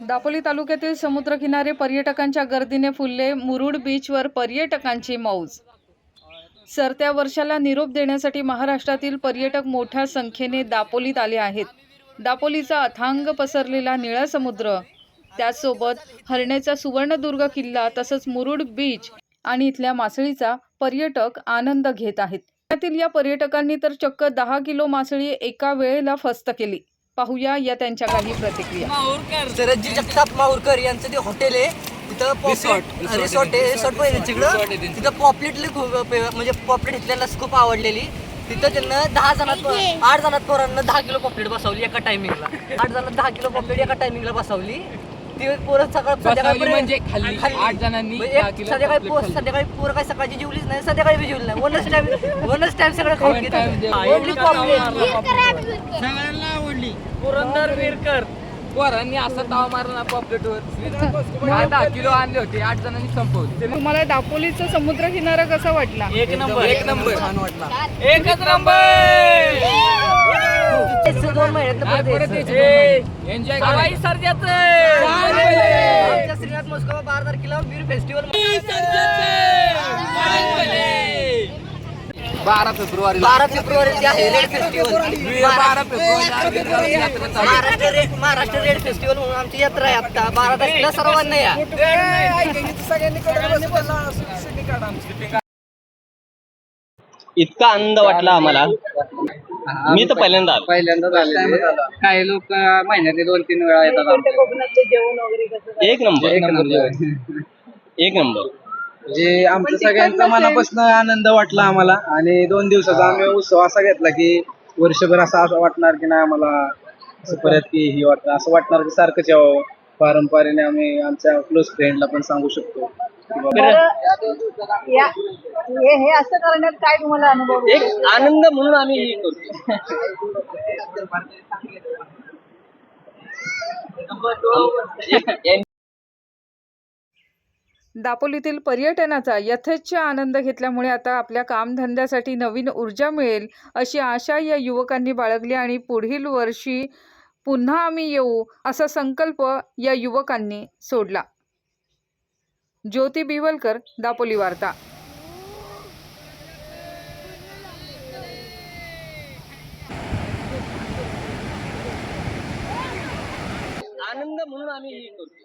दापोली तालुक्यातील समुद्रकिनारे पर्यटकांच्या गर्दीने फुलले मुरुड बीचवर पर्यटकांची मौज. सरत्या वर्षाला निरोप देण्यासाठी महाराष्ट्रातील पर्यटक मोठ्या संख्येने दापोलीत आले आहेत. दापोलीचा अथांग पसरलेला निळा समुद्र त्याचसोबत हरणेचा सुवर्णदुर्ग किल्ला तसंच मुरुड बीच आणि इथल्या मासळीचा पर्यटक आनंद घेत आहेत. त्यातील या पर्यटकांनी तर चक्क दहा किलो मासळी एका वेळेला फस्त केली. पाहूया या त्यांच्या काही प्रतिक्रिया. सरजी जगताप माहूरकर यांचं ते हॉटेल आहे तिथं पॉपलेट रिसॉर्ट आहे रिसॉर्ट पण आहे तिकडं. तिथं. पॉपलेटली खूप म्हणजे पॉपलेट इथल्याला खूप आवडलेली. तिथं त्यांना दहा जणात आठ जणात पोरांना दहा किलो पॉपलेट बसवली एका टायमिंगला आठ जणात दहा किलो पॉपलेट एका टायमिंगला बसवली. ती पोरं सकाळ म्हणजे. आठ जणांनी म्हणजे दहा एक किलो संध्याकाळी पोर. संध्याकाळी पोरं काय सकाळची जेवलीच नाही संध्याकाळी बी जेवली नाही. वनच टाइम वनच टाइम सगळं खाऊन घेतात. पॉपलेट पुरंदर वीरकर पोरांनी असा ताव मारला ना पॉपलेटवर काय दहा किलो आणले होते आठ जणांनी संपवले. तुम्हाला दापोलीचा समुद्र किनारा कसा वाटला? एक नंबर. एक नंबर. छान वाटला. एकच नंबर. एन्जॉय करायचं आमच्या श्रीनाथ मोस्कोबा बारा तारखेला वीर फेस्टिवल. बारा फेब्रुवारी बारा फेब्रुवारी आहे रेड फेस्टिवल. बारा February. Maharashtra red Maharashtra red festival म्हणून आमची यात्रा आहे आता. बारा तारखेला सर्वांना या. इतका आनंद वाटला आम्हाला. मी तर पहिल्यांदा आलो. पहिल्यांदा काही लोक महिन्यातले दोन तीन वेळा येतात. एक नंबर. एक नंबर. जेवण. एक नंबर जे आमचं सगळ्यांचा मनापासून आनंद वाटला आम्हाला. आणि दोन दिवसाचा आम्ही उत्सव असा घेतला की वर्षभर असं असं वाटणार की नाही आम्हाला असं परत की ही वाटणार असं वाटणार की सारखंच यावं. पारंपरेने आम्ही आमच्या क्लोज फ्रेंडला पण सांगू शकतो. की बाबा हे असं करण्यात काय तुम्हाला अनुभव एक आनंद म्हणून आम्ही हे करतो. दापोलीतील पर्यटनाचा यथेच्छ आनंद घेतल्यामुळे आता आपल्या कामधंद्यासाठी नवीन ऊर्जा मिळेल अशी आशा या युवकांनी बाळगली आणि पुढील वर्षी पुन्हा आम्ही येऊ असा संकल्प या युवकांनी सोडला. ज्योती बिवलकर दापोली वार्ता. आनंद म्हणून आम्ही हे करतो.